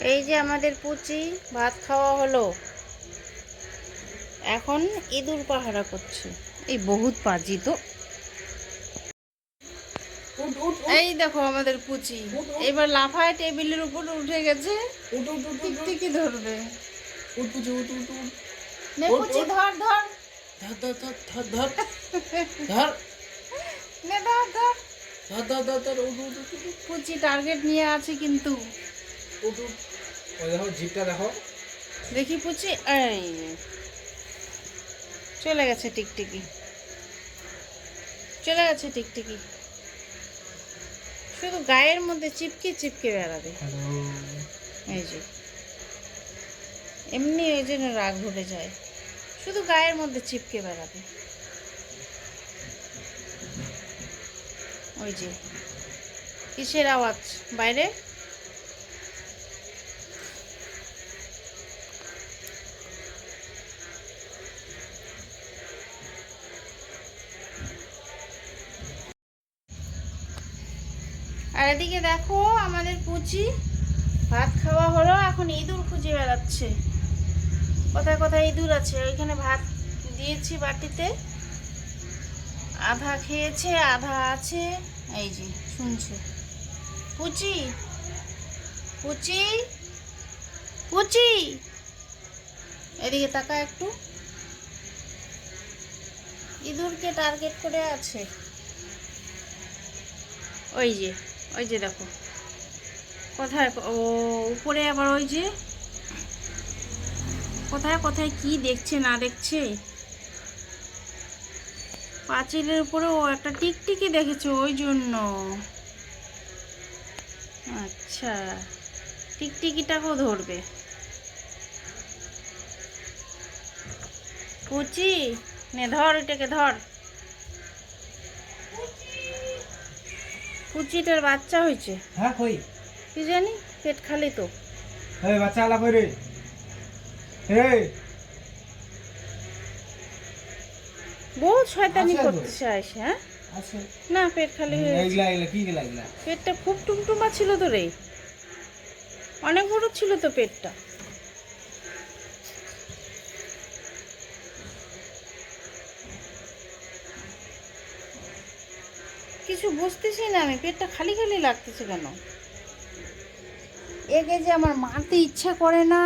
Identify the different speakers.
Speaker 1: এই যে আমাদের পুচি ভাত খাওয়া হলো। এখন ইঁদুর পাহারা করছে। এই বহুত পাজি তো। এই দেখো আমাদের পুচি। এবার লাফায় টেবিলের উপর উঠে গেছে। টিকটিকি ধরবে। ধর ধর।
Speaker 2: ধর ধর ধর ধর ধর।
Speaker 1: পুচি টার্গেট নিয়ে আছে কিন্তু।
Speaker 2: ওই দেখো জিপটা দেখো।
Speaker 1: দেখি পুচি চলে গেছে টিকটিকি। চলে গেছে টিকটিকি। শুধু গায়ের মধ্যে চিপকে চিপকে বেড়াবে। এই যে। এমনি ওই জন্য রাগ ধরে যায়। শুধু গায়ের মধ্যে চিপকে বেড়াবে। ওই যে। কিসের আওয়াজ? বাইরে? আর এদিকে দেখো আমাদের পুচি ভাত খাওয়া হলো, এখন ইঁদুর খুঁজে বেড়াচ্ছে। কোথায় কোথায় ইঁদুর আছে? ওইখানে ভাত দিয়েছি বাটিতে। আধা খেয়েছে, আধা আছে। এই যে, শুনছে। পুচি পুচি পুচি! এদিকে তাকা একটু। ইঁদুরকে টার্গেট করে আছে। ওই যে। ওই যে দেখো। কোথায় ও উপরে আবার ওই যে কোথায় কোথায় কি দেখছে না দেখছে? পাঁচিলের উপরে ও একটা টিকটিকি দেখেছে ওই জন্য। আচ্ছা টিকটিকিটাকেও ধরবে। পুচি, নে ধর এটাকে ধর। পুচিটার বাচ্চা হয়েছে।
Speaker 2: হ্যাঁ কই?
Speaker 1: কি জানি পেট খালি তো।
Speaker 2: এই বাচ্চা আলা কই রে? এই।
Speaker 1: বহুত শয়তানি করতে সে, হ্যাঁ? না পেট খালি হয়ে গেছে।
Speaker 2: এইগুলা এইগুলা কি গেলা এইগুলা?
Speaker 1: পেটটা খুব টুমটুমা ছিল তো রে। অনেক বড় ছিল তো পেটটা। কিছু বুঝতেছি না আমি, পেটটা খালি খালি লাগতেছে কেন? একে যে আমার মারতে ইচ্ছা করে না।